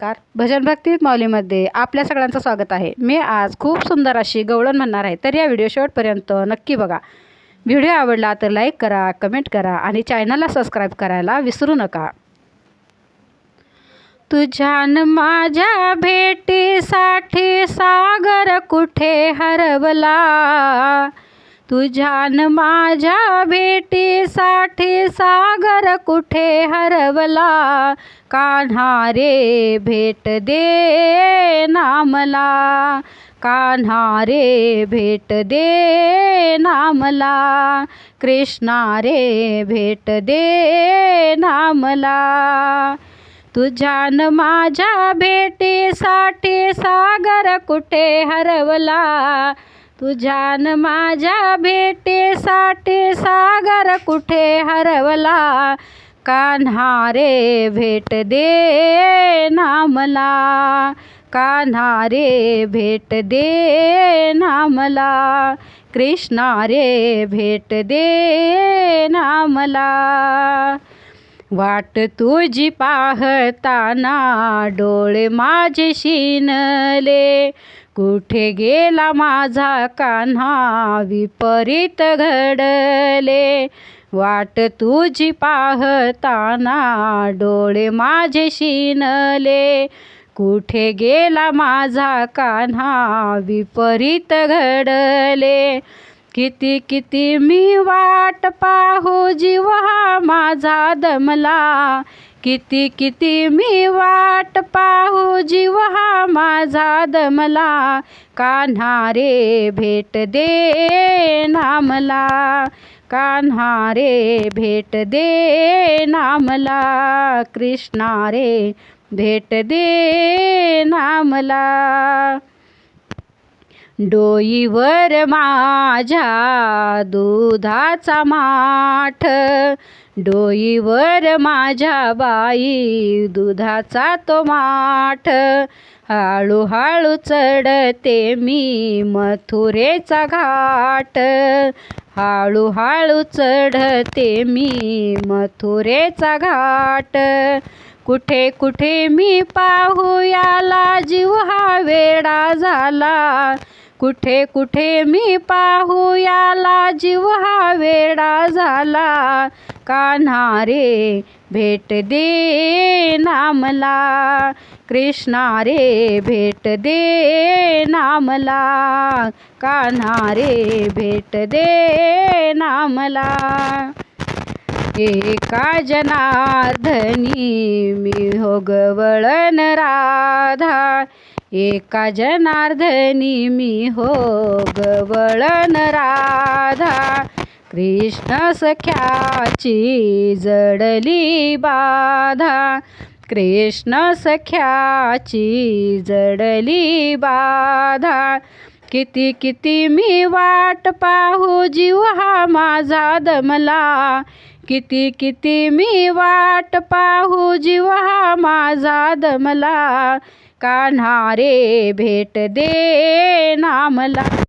नमस्कार. भजन भक्तीत माऊलीमध्ये आपल्या सगळ्यांचं स्वागत आहे. मी आज खूप सुंदर अशी गवळण म्हणणार आहे तर या व्हिडिओ शेवटपर्यंत नक्की बघा. व्हिडिओ आवडला तर लाईक करा कमेंट करा आणि चॅनलला सबस्क्राईब करायला विसरू नका. तुझ्यान माझ्या भेटीसाठी सागर कुठे हरवला? तुझ्यान माझ्या भेटीसाठी सागर कुठे हरवला? कान्हा रे भेट दे नामला. कान्हारे कान्हा रे भेट दे नामला. कृष्णा रे भेट दे नामला. तुझ्यान माझ्या भेटीसाठी सागर कुठे हरवला? तुझ्यान माझ्या भेटीसाठी सागर कुठे हरवला? कान्हा रे भेट दे नामला. कान्हा रे भेट दे नामला. कृष्णा रे भेट दे नामला. वाट तुझी पाहताना डोळे माझे शिनले. कुठे गेला माझा कान्हा? विपरीत घडले. वाट तुझी पाहताना डोळे माझे शिनले. कुठे गेला माझा कान्हा? विपरीत घडले. किती किती मी वाट पाहू जीव हा माझा दमला. किती किती मी वाट पाहू जीव हा माझा दमला. कान्हा रे भेट दे नामला. कान्हा रे भेट दे नामला. कृष्णा रे भेट दे नामला. डोईवर माझ्या दुधाचा माठ. डोईवर माझ्या बाई दुधाचा तो माठ. हळूहळू चढते मी मथुरेचा घाट. हळूहळू चढते मी मथुरेचा घाट. कुठे कुठे मी पाहू याला जीव हा वेडा झाला. कुठे कुठे मी पाहू याला जीव हा वेडा झाला. कान्हा रे भेट दे नामला. कृष्णा रे भेट दे नामला. कान्हा रे भेट दे नामला. एका जनार्दनी मी हो गवळण राधा. एका जनार्दनी मी हो गवळण राधा. कृष्ण सख्याची जडली बाधा. कृष्ण सख्याची जडली बाधा. किती किती मी वाट पाहू जीव हा माझा दमला. किती किती मी वाट पाहू जीव हा माझा दमला. कान्हा रे भेट दे नामला.